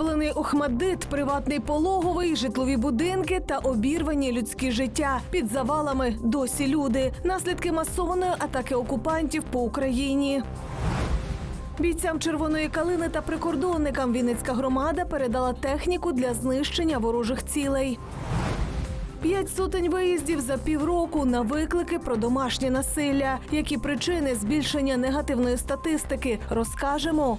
Розбомблений Охмадит, приватний пологовий, житлові будинки та обірвані людські життя. Під завалами досі люди. Наслідки масованої атаки окупантів по Україні. Бійцям червоної калини та прикордонникам Вінницька громада передала техніку для знищення ворожих цілей. П'ять сотень виїздів за півроку на виклики про домашнє насилля. Які причини збільшення негативної статистики розкажемо.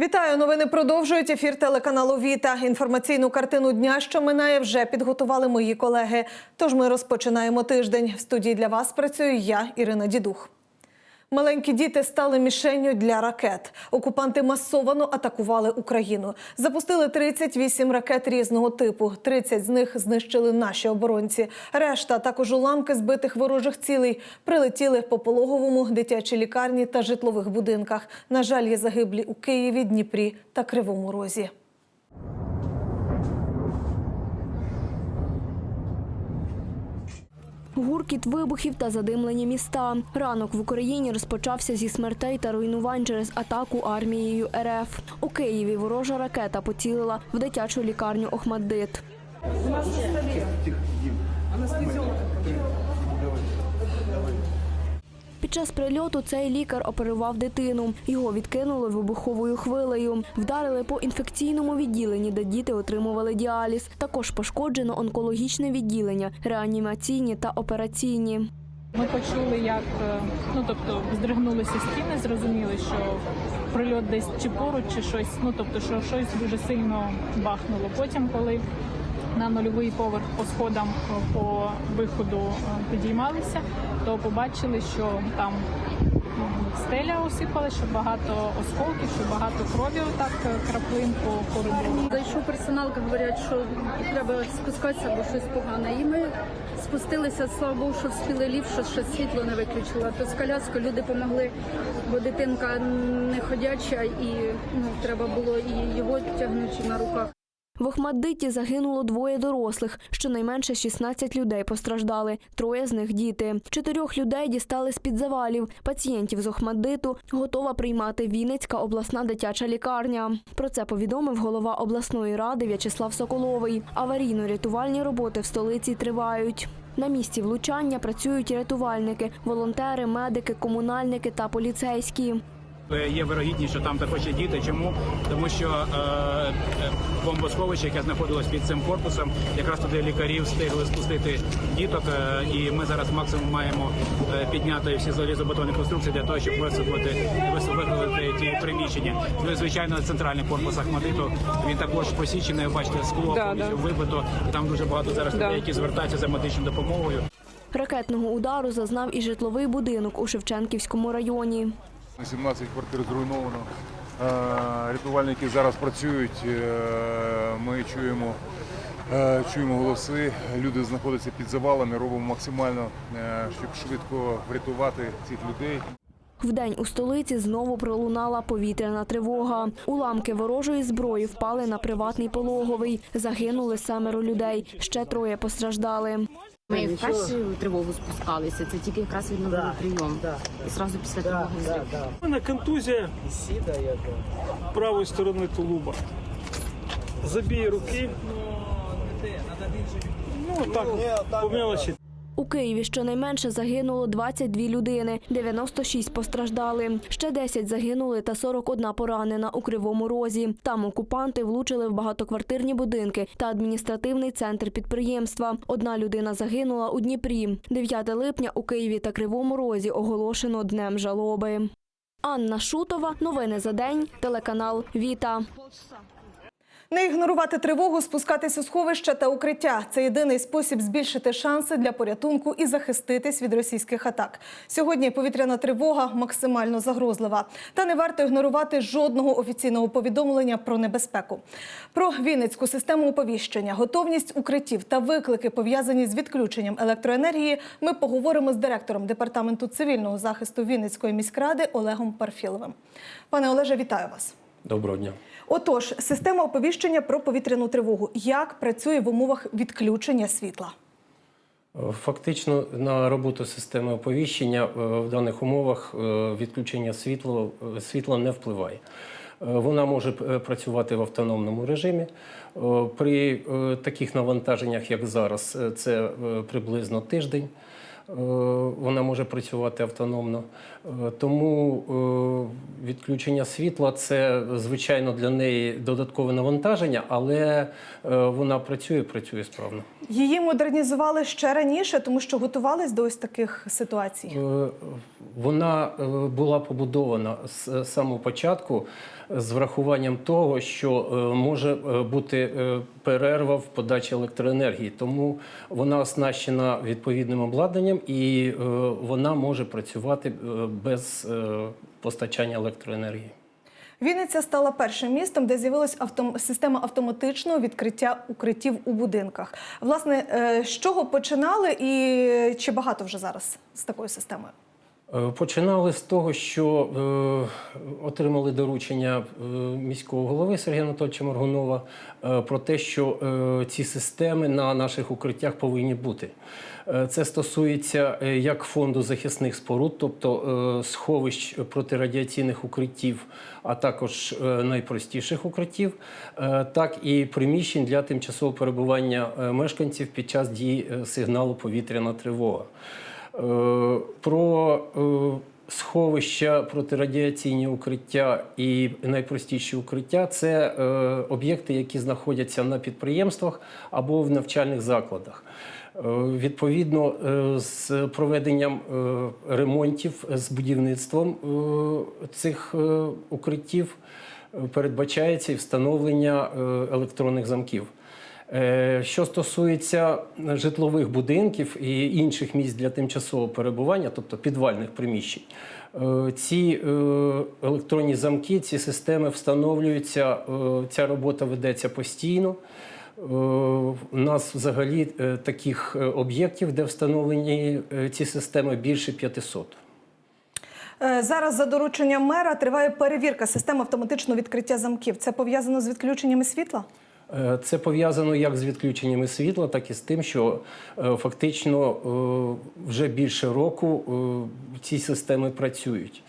Вітаю! Новини продовжують ефір телеканалу Віта. Інформаційну картину дня, що минає, вже підготували мої колеги. Тож ми розпочинаємо тиждень. В студії для вас працюю я, Ірина Дідух. Маленькі діти стали мішенню для ракет. Окупанти масовано атакували Україну. Запустили 38 ракет різного типу. 30 з них знищили наші оборонці. Решта, також уламки збитих ворожих цілей, прилетіли по пологовому, дитячій лікарні та житлових будинках. На жаль, є загиблі у Києві, Дніпрі та Кривому Розі. Гуркіт вибухів та задимлені міста. Ранок в Україні розпочався зі смертей та руйнувань через атаку армією РФ. У Києві ворожа ракета поцілила в дитячу лікарню Охмаддит. Під час прильоту цей лікар оперував дитину. Його відкинули вибуховою хвилею. Вдарили по інфекційному відділенні, де діти отримували діаліз. Також пошкоджено онкологічне відділення, реанімаційні та операційні. Ми почули, як е, ну тобто здригнулися стіни, зрозуміли, що прильот десь чи поруч, чи щось. Ну тобто, що щось дуже сильно бахнуло. Потім, коли на нульовий поверх по сходам е, по виходу е, підіймалися, то побачили, що там стеля осипала, що багато осколків, що багато крові, отак е, краплин по коридору. Зайшов персонал, говорять, що треба спускатися, бо щось погане. І ми спустилися, слава Богу, що вспіли ліфт, що ще світло не виключила. То з коляскою люди допомогли, бо дитинка не ходяча, і ну, треба було і його тягнути на руках. В Охмаддиті загинуло двоє дорослих. Щонайменше 16 людей постраждали. Троє з них діти. Чотирьох людей дістали з-під завалів. Пацієнтів з Охмаддиту готова приймати Вінницька обласна дитяча лікарня. Про це повідомив голова обласної ради В'ячеслав Соколовий. Аварійно-рятувальні роботи в столиці тривають. На місці влучання працюють рятувальники, волонтери, медики, комунальники та поліцейські. Є вирогідність, що там також є діти. Чому? Тому що е, е, бомбосховище, яке знаходилось під цим корпусом, якраз туди лікарі встигли спустити діток, е, і ми зараз максимум маємо е, підняти всі залізобетонні конструкції для того, щоб висадити виставити ті приміщення. Ну і звичайно, центральний корпус Ахмадиту він також посічений. Бачите, скло повністю вибито. І там дуже багато зараз людей, які звертаються за медичною допомогою. Ракетного удару зазнав і житловий будинок у Шевченківському районі. 17 квартир зруйновано. Е, Рятувальники зараз працюють. е, Ми чуємо, е, чуємо голоси. Люди знаходяться під завалами. Робимо максимально, щоб швидко врятувати цих людей. Вдень у столиці знову пролунала повітряна тривога. Уламки ворожої зброї впали на приватний пологовий. Загинули семеро людей. Ще троє постраждали. Ми в першу тривогу спускалися, це тільки якраз відновили прийом. І одразу після тривоги зрив. У мене контузія правої сторони тулуба. Забій руки. Ну так, по мелочі. У Києві щонайменше загинуло 22 людини, 96 постраждали. Ще 10 загинули та 41 поранена у Кривому Розі. Там окупанти влучили в багатоквартирні будинки та адміністративний центр підприємства. Одна людина загинула у Дніпрі. 9 липня у Києві та Кривому Розі оголошено днем жалоби. Анна Шутова. Новини за день. Телеканал Віта. Не ігнорувати тривогу, спускатись у сховища та укриття це єдиний спосіб збільшити шанси для порятунку і захиститись від російських атак. Сьогодні повітряна тривога максимально загрозлива. Та не варто ігнорувати жодного офіційного повідомлення про небезпеку. Про Вінницьку систему оповіщення, готовність укриттів та виклики, пов'язані з відключенням електроенергії, ми поговоримо з директором департаменту цивільного захисту Вінницької міськради Олегом Парфіловим. Пане Олеже, вітаю вас. Доброго дня. Отож, система оповіщення про повітряну тривогу. Як працює в умовах відключення світла? Фактично на роботу системи оповіщення е, в даних умовах е, відключення світла, е, світла не впливає. Е, Вона може е, працювати в автономному режимі. Е, При е, таких навантаженнях, як зараз, е, це е, приблизно тиждень. Е, Вона може працювати автономно. Е, Тому е, відключення світла це звичайно для неї додаткове навантаження, але е, вона працює, працює справно. Її модернізували ще раніше, тому що готувались до ось таких ситуацій. Вона була побудована з самого початку з врахуванням того, що може бути перерва в подачі електроенергії, тому вона оснащена відповідним обладнанням і вона може працювати без е, постачання електроенергії. Вінниця стала першим містом, де з'явилась автом... система автоматичного відкриття укриттів у будинках. Власне, е, з чого починали і чи багато вже зараз з такою системою? Е, Починали з того, що е, отримали доручення е, міського голови Сергія Анатольовича Моргунова е, про те, що е, ці системи на наших укриттях повинні бути. Е, Це стосується е, як фонду захисних споруд, тобто е, сховищ протирадіаційних укриттів, а також е, найпростіших укриттів, е, так і приміщень для тимчасового перебування е, мешканців під час дії сигналу повітряна тривога. Е, Про е, сховища, протирадіаційні укриття і найпростіші укриття це е, об'єкти, які знаходяться на підприємствах або в навчальних закладах. Відповідно, з проведенням ремонтів, з будівництвом цих укриттів передбачається і встановлення електронних замків. Е, Що стосується житлових будинків і інших місць для тимчасового перебування, тобто підвальних приміщень, е, ці е, електронні замки, ці системи встановлюються. Ця робота ведеться постійно. У нас взагалі таких об'єктів, де встановлені ці системи, більше 500. Е, Зараз за дорученням мера триває перевірка систем автоматичного відкриття замків. Це пов'язано з відключеннями світла? Е, Це пов'язано як з відключеннями світла, так і з тим, що е, фактично е, вже більше року ці системи працюють.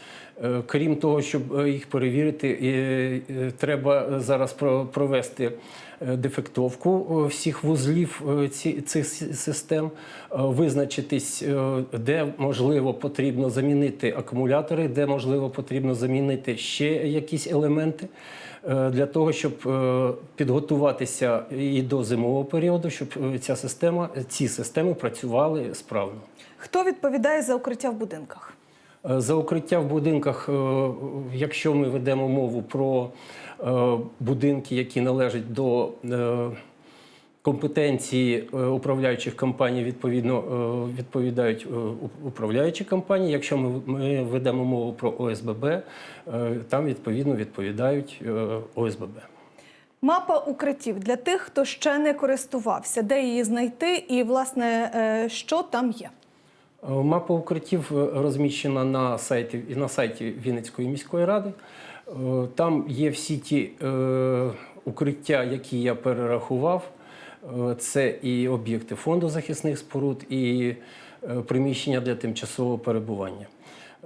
Крім того, щоб їх перевірити, треба зараз провести дефектовку всіх вузлів цих систем, визначитись, де можливо потрібно замінити акумулятори, де можливо потрібно замінити ще якісь елементи для того, щоб е, підготуватися і до зимового періоду, щоб е, ця система, ці системи працювали справно. Хто відповідає за укриття в будинках? Е, За укриття в будинках, е, якщо ми ведемо мову про е, будинки, які належать до е, компетенції е, управляючих компаній, відповідно е, відповідають е, управляючі компанії. Якщо ми, ми ведемо мову про ОСББ, там відповідно відповідають ОСББ. Мапа укриттів для тих, хто ще не користувався, де її знайти, і власне що там є. Мапа укриттів розміщена на сайті на сайті Вінницької міської ради. Там є всі ті е, укриття, які я перерахував. Е, Це і об'єкти фонду захисних споруд, і е, приміщення для тимчасового перебування.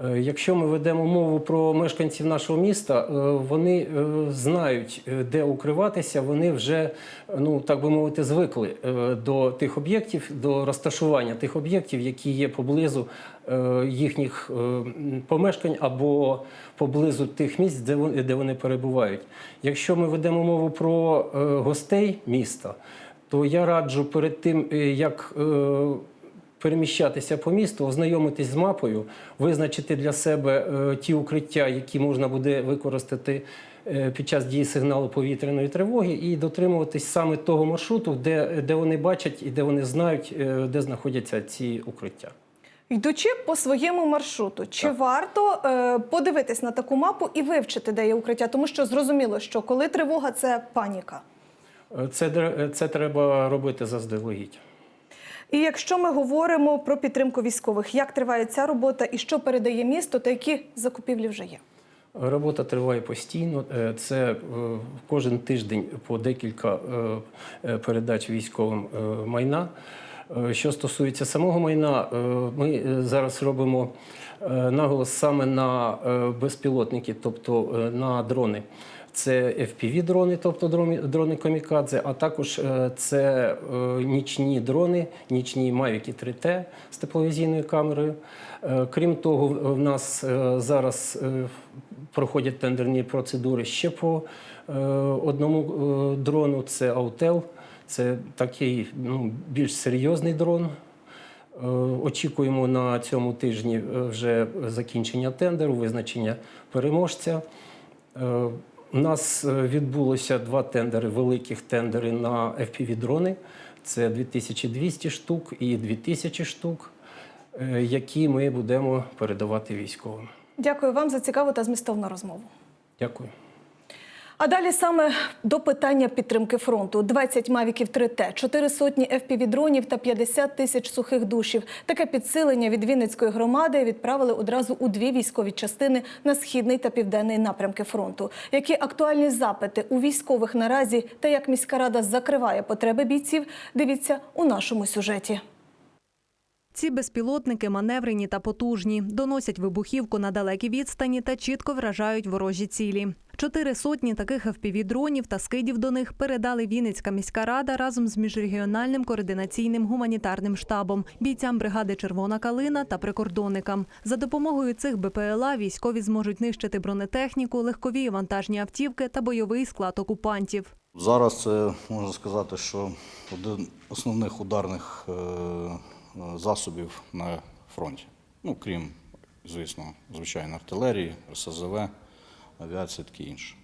Е, Якщо ми ведемо мову про мешканців нашого міста, вони знають, де укриватися. Вони вже, ну так би мовити, звикли до тих об'єктів, до розташування тих об'єктів, які є поблизу їхніх помешкань або поблизу тих місць, де вони, перебувають. Якщо ми ведемо мову про гостей міста, то я раджу перед тим, е, як е, переміщатися по місту, ознайомитись з мапою, визначити для себе е, ті укриття, які можна буде використати під час дії сигналу повітряної тривоги, і дотримуватись саме того маршруту, де, де вони бачать і де вони знають, де знаходяться ці укриття. Йдучи по своєму маршруту, чи варто е, подивитись на таку мапу і вивчити, де є укриття? Тому що зрозуміло, що коли тривога це паніка. Це, це треба робити заздалегідь. І якщо ми говоримо про підтримку військових, як триває ця робота і що передає місто, та які закупівлі вже є? Робота триває постійно. Е, Це е, кожен тиждень по декілька е, передач військовим майна. Що стосується самого майна, ми зараз робимо наголос саме на безпілотники, тобто на дрони. Це FPV-дрони, тобто дрони, камікадзе, а також е, це е, нічні дрони, нічні Mavic 3T з тепловізійною камерою. Е, Крім того, в нас зараз проходять тендерні процедури ще по одному дрону. Це Autel. Це такий ну, більш серйозний дрон. Очікуємо на цьому тижні вже закінчення тендеру, визначення переможця. У нас е, відбулося два тендери, великих тендери на FPV-дрони. Це 2200 штук і 2000 штук, е, які ми будемо передавати військовим. Дякую вам за цікаву та змістовну розмову. Дякую. А далі саме до питання підтримки фронту: 20 мавіків 3Т, 4 сотні FPV-дронів та 50 тисяч сухих душів. Таке підсилення від Вінницької громади відправили одразу у дві військові частини на східний та південний напрямки фронту. Які актуальні запити у військових наразі та як міська рада закриває потреби бійців? Дивіться у нашому сюжеті. Ці безпілотники маневрені та потужні, доносять вибухівку на далекій відстані та чітко вражають ворожі цілі. Чотири сотні таких FPV-дронів та скидів до них передали Вінницька міська рада разом з міжрегіональним координаційним гуманітарним штабом, бійцям бригади Червона калина та прикордонникам. За допомогою цих БПЛА військові зможуть нищити бронетехніку, легкові і вантажні автівки та бойовий склад окупантів. Зараз це можна сказати, що один основних ударних е, засобів на фронті. Ну, крім, звісно, звичайно, артилерії, РСЗВ, авіації таке інше.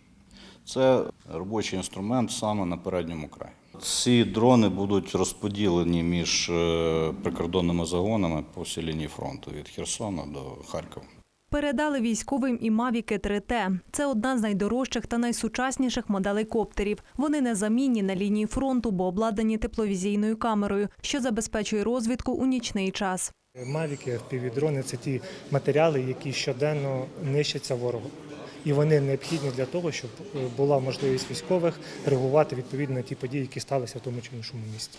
Це робочий інструмент саме на передньому краї. Ці дрони будуть розподілені між е, прикордонними загонами по всій лінії фронту від Херсона до Харкова. Передали військовим і Мавіки 3Т. Це одна з найдорожчих та найсучасніших моделей коптерів. Вони незамінні на лінії фронту, бо обладнані тепловізійною камерою, що забезпечує розвідку у нічний час. Мавіки, FPV-дрони – це ті матеріали, які щоденно нищаться ворогом. І вони необхідні для того, щоб е, була можливість військових реагувати відповідно на ті події, які сталися в тому чи іншому місті.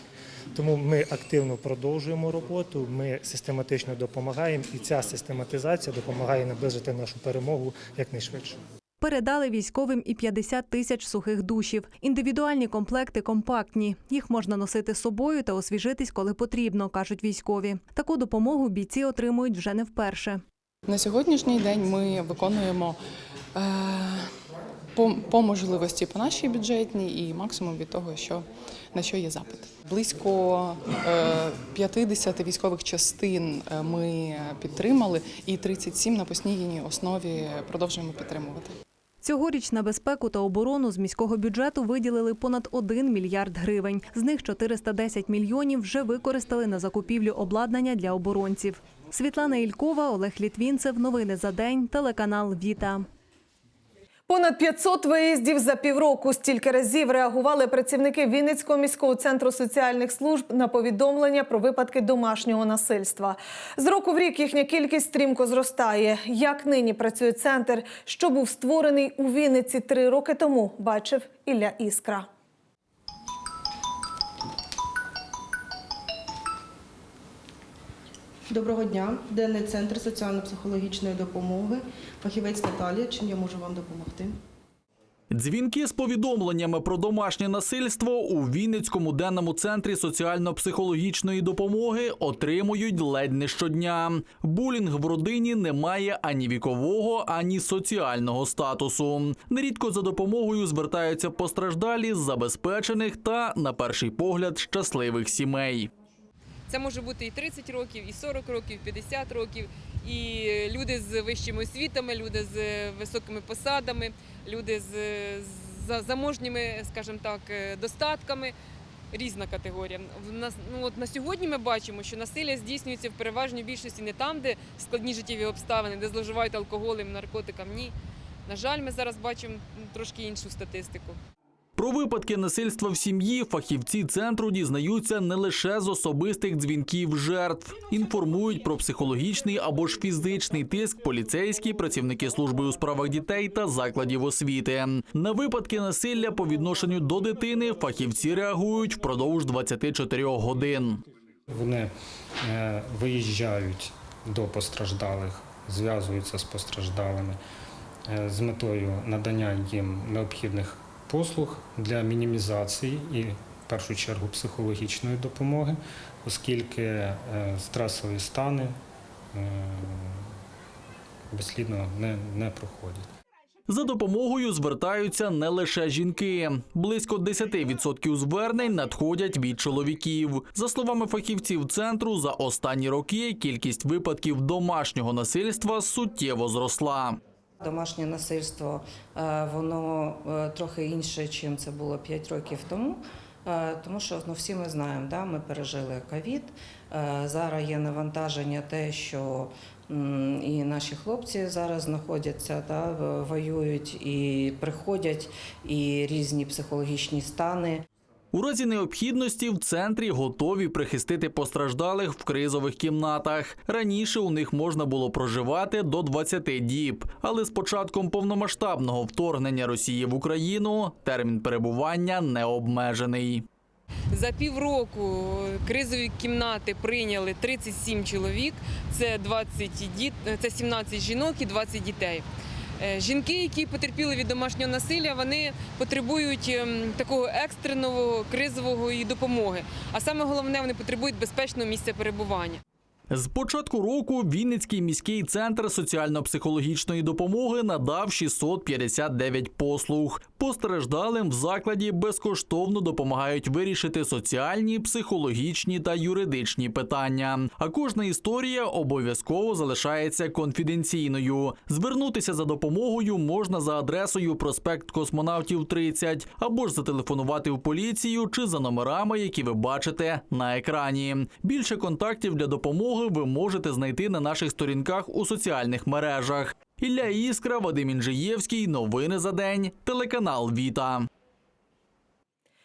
Тому ми активно продовжуємо роботу, ми систематично допомагаємо, і ця систематизація допомагає наблизити нашу перемогу якнайшвидше. Передали військовим і 50 тисяч сухих душів. Індивідуальні комплекти компактні. Їх можна носити з собою та освіжитись, коли потрібно, кажуть військові. Таку допомогу бійці отримують вже не вперше. На сьогоднішній день ми виконуємо по, по можливості по нашій бюджетній і максимум від того, що на що є запит. Близько е, 50 військових частин е, ми підтримали, і 37 на постійній основі продовжуємо підтримувати. Цьогоріч на безпеку та оборону з міського бюджету виділили понад 1 мільярд гривень. З них 410 мільйонів вже використали на закупівлю обладнання для оборонців. Світлана Ількова, Олег Літвінцев. Новини за день. Телеканал Віта. Понад 500 виїздів за півроку. Стільки разів реагували працівники Вінницького міського центру соціальних служб на повідомлення про випадки домашнього насильства. З року в рік їхня кількість стрімко зростає. Як нині працює центр, що був створений у Вінниці три роки тому, бачив Ілля Іскра. Доброго дня, денний центр соціально-психологічної допомоги. Фахівець Наталія. Чим я можу вам допомогти? Дзвінки з повідомленнями про домашнє насильство у Вінницькому денному центрі соціально-психологічної допомоги отримують ледь не щодня. Булінг в родині не має ані вікового, ані соціального статусу. Нерідко за допомогою звертаються постраждалі з забезпечених та, на перший погляд, щасливих сімей. Це може бути і 30 років, і 40 років, і 50 років, і люди з вищими освітами, люди з високими посадами, люди з заможніми, скажімо так, достатками. Різна категорія. Ну от на сьогодні ми бачимо, що насилля здійснюється в переважній більшості не там, де складні життєві обставини, де зловживають алкоголем, наркотикам. Ні. На жаль, ми зараз бачимо трошки іншу статистику. Про випадки насильства в сім'ї фахівці центру дізнаються не лише з особистих дзвінків жертв, інформують про психологічний або ж фізичний тиск поліцейські, працівники служби у справах дітей та закладів освіти. На випадки насилля по відношенню до дитини фахівці реагують впродовж 24 годин. Вони е, виїжджають до постраждалих, зв'язуються з постраждалими е, з метою надання їм необхідних послуг для мінімізації і в першу чергу психологічної допомоги, оскільки е, стресові стани е, безслідно не, не проходять. За допомогою звертаються не лише жінки. Близько 10% звернень надходять від чоловіків. За словами фахівців центру, за останні роки кількість випадків домашнього насильства суттєво зросла. Домашнє насильство е, воно е, трохи інше, чим це було 5 років тому. Е, Тому що ну, всі ми знаємо, да, ми пережили ковід. Зараз є навантаження те, що і наші хлопці зараз знаходяться, да, воюють і приходять, і різні психологічні стани. У разі необхідності в центрі готові прихистити постраждалих в кризових кімнатах. Раніше у них можна було проживати до 20 діб, але з початком повномасштабного вторгнення Росії в Україну термін перебування не обмежений. За півроку кризові кімнати прийняли 37 чоловік. Це 20 діт, це 17 жінок і 20 дітей. Е, Жінки, які потерпіли від домашнього насилля, вони потребують ем, такого екстреного кризового і допомоги. А саме головне, вони потребують безпечного місця перебування. З початку року Вінницький міський центр соціально-психологічної допомоги надав 659 послуг. Постраждалим в закладі безкоштовно допомагають вирішити соціальні, психологічні та юридичні питання. А кожна історія обов'язково залишається конфіденційною. Звернутися за допомогою можна за адресою проспект Космонавтів 30 або ж зателефонувати в поліцію чи за номерами, які ви бачите на екрані. Більше контактів для допомоги ви можете знайти на наших сторінках у соціальних мережах. Ілля Іскра, Вадим Інжиєвський. Новини за день. Телеканал Віта.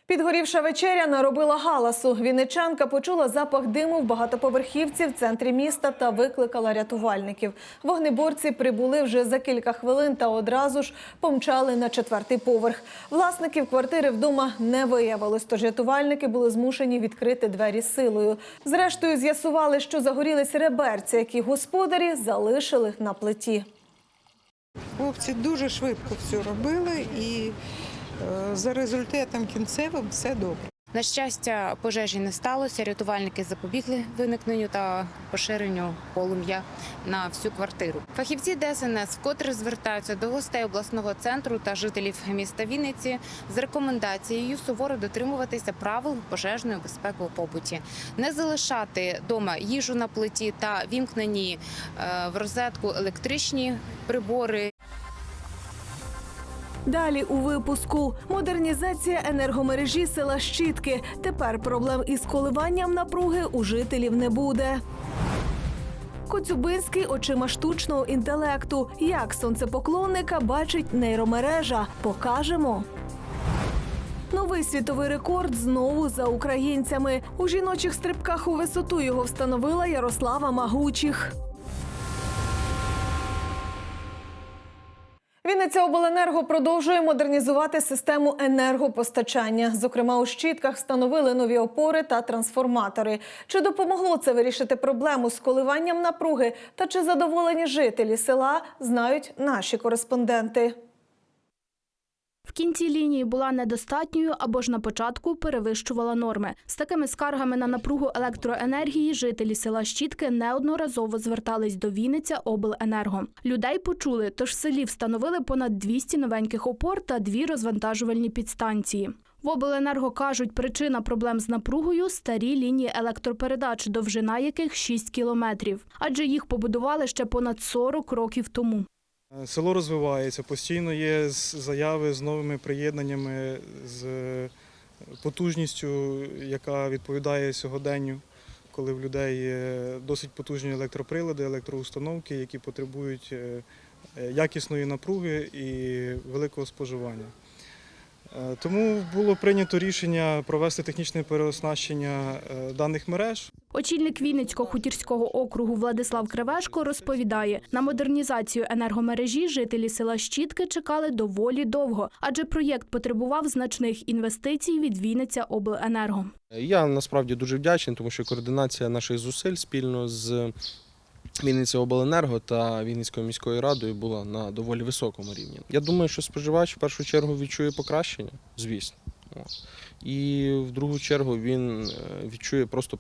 Підгорівша вечеря наробила галасу. Вінничанка почула запах диму в багатоповерхівці в центрі міста та викликала рятувальників. Вогнеборці прибули вже за кілька хвилин та одразу ж помчали на четвертий поверх. Власників квартири вдома не виявилось, тож рятувальники були змушені відкрити двері силою. Зрештою, з'ясували, що загорілись реберці, які господарі залишили на плиті. Хлопці дуже швидко все робили і за результатом кінцевим все добре. На щастя, пожежі не сталося. Рятувальники запобігли виникненню та поширенню полум'я на всю квартиру. Фахівці ДСНС вкотре звертаються до гостей обласного центру та жителів міста Вінниці з рекомендацією суворо дотримуватися правил пожежної безпеки у побуті, не залишати дома їжу на плиті та вімкнені е, в розетку електричні прибори. Далі у випуску модернізація енергомережі села Щітки. Тепер проблем із коливанням напруги у жителів не буде. Коцюбинський очима штучного інтелекту. Як сонцепоклонника бачить нейромережа. Покажемо. Новий світовий рекорд знову за українцями. У жіночих стрибках у висоту його встановила Ярослава Магучих. Вінниця обленерго продовжує модернізувати систему енергопостачання. Зокрема, у щітках встановили нові опори та трансформатори. Чи допомогло це вирішити проблему з коливанням напруги та чи задоволені жителі села, знають наші кореспонденти. В кінці лінії була недостатньою або ж на початку перевищувала норми. З такими скаргами на напругу електроенергії жителі села Щітки неодноразово звертались до Вінниця обленерго. Людей почули, тож в селі встановили понад 200 новеньких опор та дві розвантажувальні підстанції. В обленерго кажуть, причина проблем з напругою старі лінії електропередач, довжина яких 6 кілометрів, адже їх побудували ще понад 40 років тому. Село розвивається, постійно є заяви з новими приєднаннями, з потужністю, яка відповідає сьогоденню, коли в людей є досить потужні електроприлади, електроустановки, які потребують е, е, якісної напруги і великого споживання. Е, Тому було прийнято рішення провести технічне переоснащення е, даних мереж. Очільник Вінницького хутірського округу Владислав Кривешко розповідає, на модернізацію енергомережі жителі села Щітки чекали доволі довго, адже проєкт потребував значних інвестицій від Вінниця обленерго. Я насправді дуже вдячний, тому що координація наших зусиль спільно з Вінниця обленерго та Вінницькою міською радою була на доволі високому рівні. Я думаю, що споживач в першу чергу відчує покращення, звісно. І в другу чергу він е, відчує просто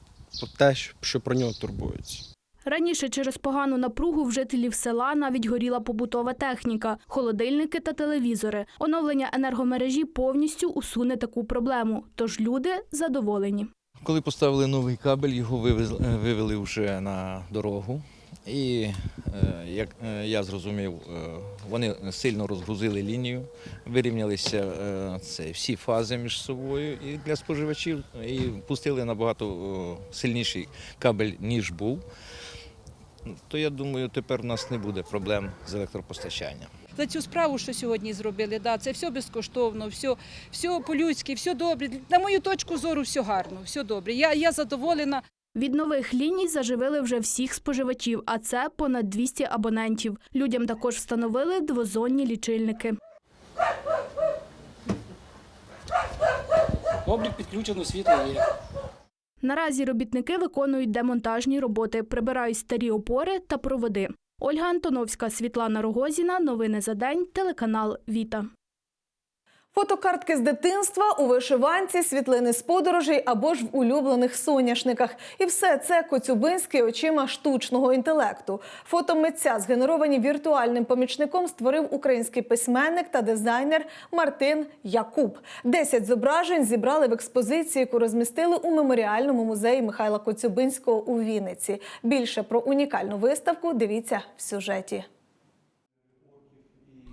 те, що про нього турбується. Раніше через погану напругу в жителів села навіть горіла побутова техніка, холодильники та телевізори. Оновлення енергомережі повністю усуне таку проблему, тож люди задоволені. Коли поставили новий кабель, його вивезли, е, вивели вже на дорогу. І е, як е, я зрозумів, е, вони сильно розгрузили лінію, вирівнялися це, всі фази між собою і для споживачів і пустили набагато сильніший кабель, ніж був. То я думаю, тепер у нас не буде проблем з електропостачанням. за цю справу, що сьогодні зробили. Да, це все безкоштовно, все, все по-людськи, все добре. На мою точку зору, все гарно, все добре. Я, я задоволена. Від нових ліній заживили вже всіх споживачів, а це понад 200 абонентів. Людям також встановили двозонні лічильники. Облік підключено, світло є. Наразі робітники виконують демонтажні роботи, прибирають старі опори та проводи. Ольга Антоновська, Світлана Рогозіна. Новини за день. Телеканал Віта. Фотокартки з дитинства у вишиванці, світлини з подорожей або ж в улюблених соняшниках. І все це Коцюбинський очима штучного інтелекту. Фото митця, згенеровані віртуальним помічником, створив український письменник та дизайнер Мартин Якуб. Десять зображень зібрали в експозиції, яку розмістили у меморіальному музеї Михайла Коцюбинського у Вінниці. Більше про унікальну виставку дивіться в сюжеті.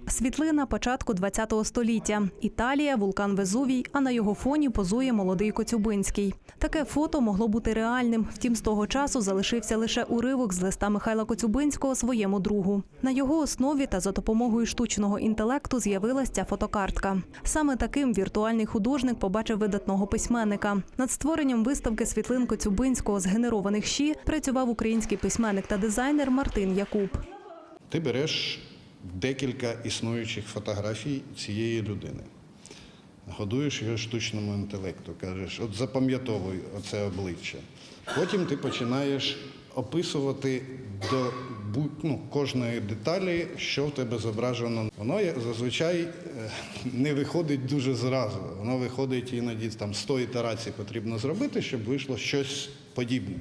Світлина початку ХХ століття. Італія, вулкан Везувій, а на його фоні позує молодий Коцюбинський. Таке фото могло бути реальним. Втім, з того часу залишився лише уривок з листа Михайла Коцюбинського своєму другу. На його основі та за допомогою штучного інтелекту з'явилася ця фотокартка. Саме таким віртуальний художник побачив видатного письменника. Над створенням виставки світлин Коцюбинського з генерованих щі працював український письменник та дизайнер Мартин Якуб. Ти береш декілька існуючих фотографій цієї людини, годуєш його штучному інтелекту, кажеш, от запам'ятовуй оце обличчя. Потім ти починаєш описувати до ну, кожної деталі, що в тебе зображено. Воно зазвичай е, не виходить дуже зразу. Воно виходить іноді там 100 ітерацій потрібно зробити, щоб вийшло щось подібне.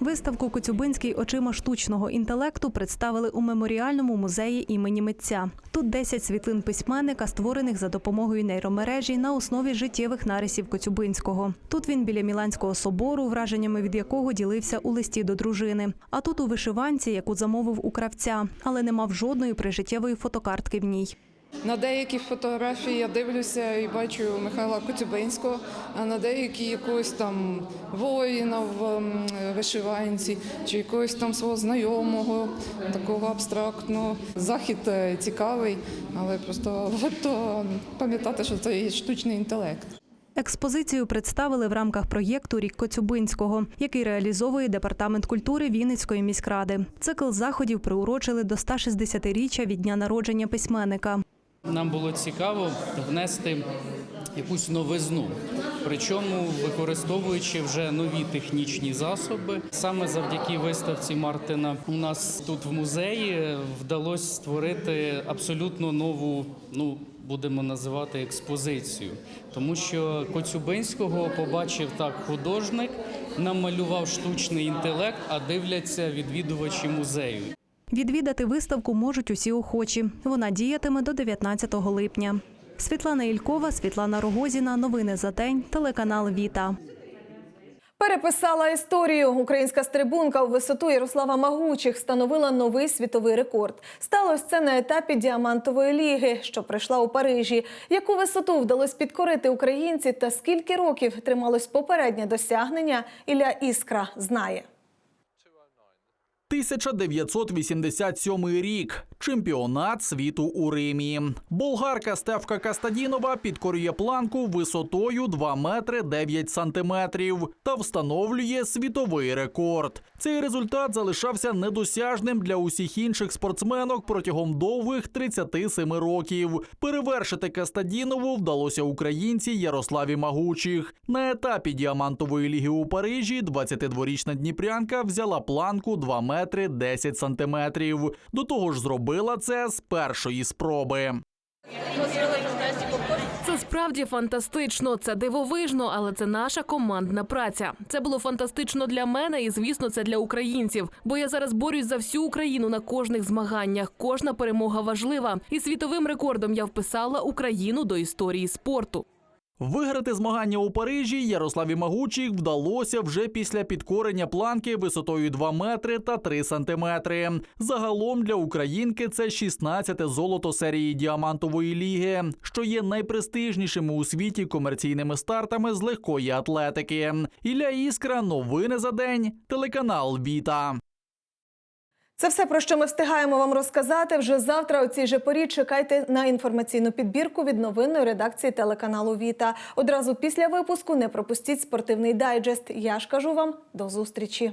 Виставку Коцюбинський очима штучного інтелекту представили у меморіальному музеї імені митця. Тут 10 світлин письменника, створених за допомогою нейромережі на основі життєвих нарисів Коцюбинського. Тут він біля Міланського собору, враженнями від якого ділився у листі до дружини. А тут у вишиванці, яку замовив у кравця, але не мав жодної прижиттєвої фотокартки в ній. На деякі фотографії я дивлюся і бачу Михайла Коцюбинського, а на деякі якогось там воїна в ем, вишиванці чи якогось там свого знайомого, такого абстрактного. Захід е, цікавий, але просто варто пам'ятати, що це є штучний інтелект. Експозицію представили в рамках проєкту Рік Коцюбинського, який реалізовує департамент культури Вінницької міськради. Цикл заходів приурочили до 160-річчя від дня народження письменника. Нам було цікаво внести якусь новизну, причому використовуючи вже нові технічні засоби. Саме завдяки виставці Мартина у нас тут в музеї вдалося створити абсолютно нову, ну будемо називати експозицію, тому що Коцюбинського побачив так художник, намалював штучний інтелект, а дивляться відвідувачі музею. Відвідати виставку можуть усі охочі. Вона діятиме до 19 липня. Світлана Ількова, Світлана Рогозіна. Новини за день. Телеканал Віта. Переписала історію. Українська стрибунка у висоту Ярослава Магучих встановила новий світовий рекорд. Сталося це на етапі діамантової ліги, що прийшла у Парижі. Яку висоту вдалося підкорити українці та скільки років трималось попереднє досягнення, Ілля Іскра знає. 1987 рік. Чемпіонат світу у Римі. Болгарка Стевка Кастадінова підкорює планку висотою 2 метри 9 сантиметрів та встановлює світовий рекорд. Цей результат залишався недосяжним для усіх інших спортсменок протягом довгих 37 років. Перевершити Кастадінову вдалося українці Ярославі Магучих. На етапі діамантової ліги у Парижі 22-річна дніпрянка взяла планку 2 метри 10 сантиметрів. До того ж, зробила це з першої спроби. Це справді фантастично. Це дивовижно, але це наша командна праця. Це було фантастично для мене, і звісно, це для українців. Бо я зараз борюсь за всю Україну на кожних змаганнях. Кожна перемога важлива. І світовим рекордом я вписала Україну до історії спорту. Виграти змагання у Парижі Ярославі Магучих вдалося вже після підкорення планки висотою 2 метри та 3 сантиметри. Загалом для українки це 16-те золото серії діамантової ліги, що є найпрестижнішими у світі комерційними стартами з легкої атлетики. Ілля Іскра, новини за день, телеканал Віта. Це все про що ми встигаємо вам розказати. Вже завтра у цій же порі чекайте на інформаційну підбірку від новинної редакції телеканалу Віта. Одразу після випуску не пропустіть спортивний дайджест. Я ж кажу вам до зустрічі.